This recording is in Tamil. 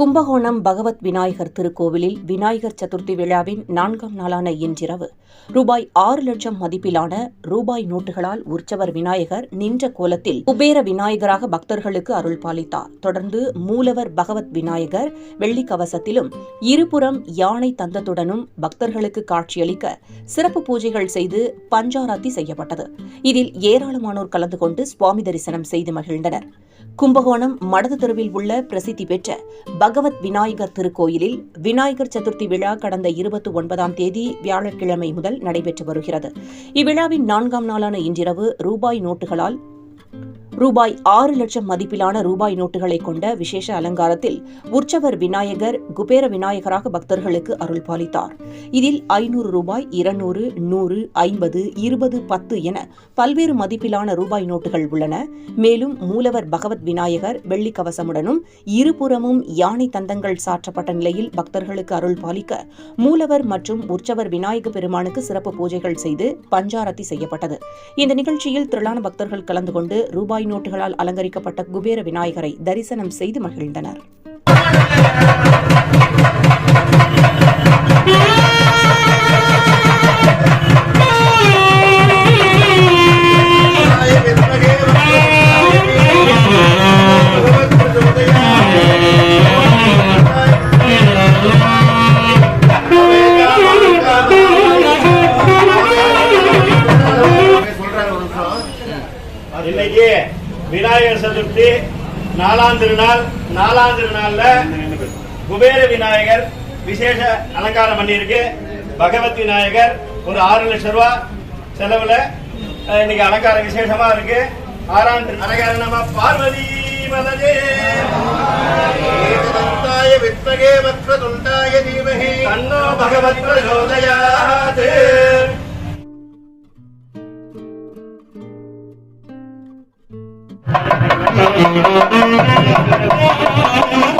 கும்பகோணம் பகவத் விநாயகர் திருக்கோவிலில் விநாயகர் சதுர்த்தி விழாவின் நான்காம் நாளான இன்றிரவு. ரூபாய் ஆறு லட்சம் மதிப்பிலான ரூபாய் நோட்டுகளால் உற்சவர் விநாயகர் நின்ற கோலத்தில் குபேர விநாயகராக பக்தர்களுக்கு அருள் பாலித்தார். தொடர்ந்து மூலவர் பகவத் விநாயகர் வெள்ளி கவசத்திலும் இருபுறம் யானை தந்தத்துடனும் பக்தர்களுக்கு காட்சியளிக்க சிறப்பு பூஜைகள் செய்து பஞ்சாராத்தி செய்யப்பட்டது. இதில் ஏராளமானோர் கலந்து கொண்டு சுவாமி தரிசனம் செய்து மகிழ்ந்தனர். கும்பகோணம் மடது தெருவில் உள்ள பிரசித்தி பெற்ற பகவத் விநாயகர் திருக்கோயிலில் விநாயகர் சதுர்த்தி விழா கடந்த இருபத்தி ஒன்பதாம் தேதி வியாழக்கிழமை முதல் நடைபெற்று வருகிறது. இவ்விழாவின் நான்காம் நாளான இன்றிரவு ரூபாய் நோட்டுகளால் ரூபாய் ஆறு லட்சம் மதிப்பிலான ரூபாய் நோட்டுகளை கொண்ட விசேஷ அலங்காரத்தில் உற்சவர் விநாயகர் குபேர விநாயகராக பக்தர்களுக்கு அருள் பாலித்தார். இதில் ஐநூறு ரூபாய் இருநூறு நூறு ஐம்பது இருபது பத்து என பல்வேறு மதிப்பிலான ரூபாய் நோட்டுகள் உள்ளன. மேலும் மூலவர் பகவத் விநாயகர் வெள்ளி கவசமுடனும் இருபுறமும் யானை தந்தங்கள் சாற்றப்பட்ட நிலையில் பக்தர்களுக்கு அருள் பாலிக்க மூலவர் மற்றும் உற்சவர் விநாயக பெருமானுக்கு சிறப்பு பூஜைகள் செய்து பஞ்சாரத்தி செய்யப்பட்டது. இந்த நிகழ்ச்சியில் திரளான பக்தர்கள் கலந்து கொண்டு ரூபாய் நோட்டுகளால் அலங்கரிக்கப்பட்ட குபேர விநாயகரை தரிசனம் செய்து மகிழ்ந்தனர். இன்னைக்கு விநாயகர் சதுர்த்தி நாலாம் திருநாள் நாலாம் திருநாள்ல குபேர விநாயகர் விசேஷ அலங்காரம் பண்ணியிருக்கு. பகவத் விநாயகர் ஒரு ஆறு லட்சம் ரூபாய் செலவுல இன்னைக்கு அலங்காரம் விசேஷமா இருக்கு. ஆறாம் நம்ம பார்வதி ஏகதந்தாய வித்மகே வக்ரதுண்டாய தீமஹி தன்னோ பகவத் பிரச்சோதயாத். Thank you.